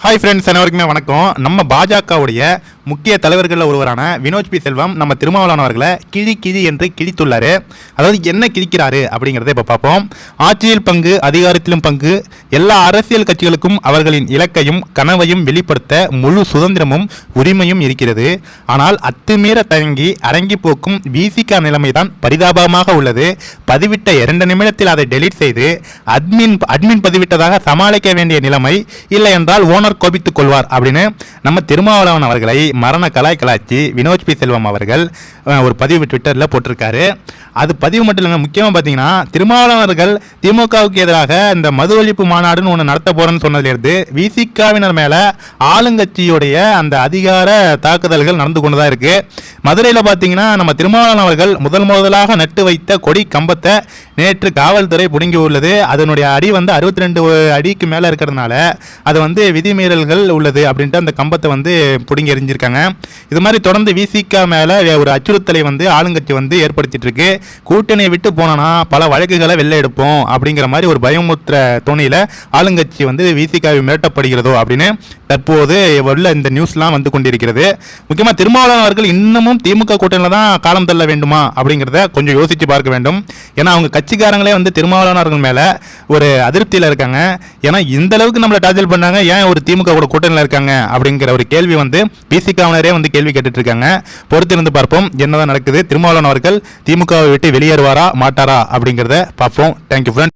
Hi friends அனைவருக்குமே வணக்கம். நம்ம பாஜகவுடைய முக்கிய தலைவர்களில் ஒருவரான வினோத் பி. செல்வம் நம்ம திருமாவளவன் கிழி கிழி என்று கிழித்துள்ளாரு. அதாவது என்ன கிழிக்கிறாரு அப்படிங்கிறத இப்போ பார்ப்போம். ஆட்சியில் பங்கு அதிகாரத்திலும் பங்கு எல்லா அரசியல் கட்சிகளுக்கும் அவர்களின் இலக்கையும் கனவையும் வெளிப்படுத்த முழு சுதந்திரமும் உரிமையும் இருக்கிறது. ஆனால் அத்துமீற தயங்கி அரங்கி போக்கும் விசிகா நிலைமைதான் பரிதாபமாக உள்ளது. பதிவிட்ட இரண்டு நிமிடத்தில் அதை டெலீட் செய்து அட்மின் அட்மின் பதிவிட்டதாக சமாளிக்க வேண்டிய நிலைமை இல்லை என்றால் ஓனர் கோபித்துக் கொள்வார் அப்படின்னு நம்ம திருமாவளவன் அவர்களை மரண கலாய் கலாச்சி வினோத் பி. செல்வம் அவர்கள் ஒரு பதிவு ட்விட்டரில் போட்டிருக்காரு. அது பதிவு மட்டும் இல்லைங்க முக்கியமாக பார்த்தீங்கன்னா திருமாவளவர்கள் அவர்கள் திமுகவுக்கு எதிராக இந்த மது ஒழிப்பு மாநாடுன்னு ஒன்று நடத்த போகிறேன்னு சொன்னதுலேருந்து விசிகாவினர் மேலே ஆளுங்கட்சியுடைய அந்த அதிகார தாக்குதல்கள் நடந்து கொண்டு தான் இருக்குது மதுரையில் பார்த்தீங்கன்னா நம்ம திருமாவளவன் அவர்கள் முதல் முதலாக நட்டு வைத்த கொடி கம்பத்தை நேற்று காவல்துறை பிடுங்கி உள்ளது. அதனுடைய அடி வந்து அறுபத்தி ரெண்டு அடிக்கு மேலே இருக்கிறதுனால அது வந்து விதிமீறல்கள் உள்ளது அப்படின்ட்டு அந்த கம்பத்தை வந்து பிடுங்கி எறிஞ்சிருக்காங்க. இது மாதிரி தொடர்ந்து விசிகா மேலே ஒரு அச்சுறுத்தலை வந்து ஆளுங்கட்சி வந்து ஏற்படுத்திட்டு இருக்கு கூட்டணியை விட்டு போனோன்னா பல வழக்குகளை வெளில எடுப்போம் அப்படிங்கிற மாதிரி ஒரு பயமுத்திர துணையில் ஆளுங்கட்சி வந்து விசிகாவை மிரட்டப்படுகிறதோ அப்படின்னு தற்போது உள்ள இந்த நியூஸ்லாம் வந்து கொண்டிருக்கிறது. முக்கியமாக திருமாவளவன் அவர்கள் இன்னமும் திமுக கூட்டணியில் தான் காலம் தள்ள வேண்டுமா அப்படிங்கிறத கொஞ்சம் யோசித்து பார்க்க வேண்டும். ஏன்னா அவங்க கட்சிக்காரங்களே வந்து திருமாவளவன் அவர்கள் மேலே ஒரு அதிருப்தியில் இருக்காங்க. ஏன்னா இந்த அளவுக்கு நம்மளை டார்ஜல் பண்ணாங்க. ஏன் ஒரு திமுக கூட கூட்டணியில் இருக்காங்க அப்படிங்கிற ஒரு கேள்வி வந்து பிசிகாவினரே வந்து கேள்வி கேட்டுட்டு இருக்காங்க பொறுத்திருந்து பார்ப்போம் என்னதான் நடக்குது. திருமாவளவன் அவர்கள் திமுகவை விட்டு வெளியேறுவாரா மாட்டாரா அப்படிங்கிறத பார்ப்போம். Thank you friend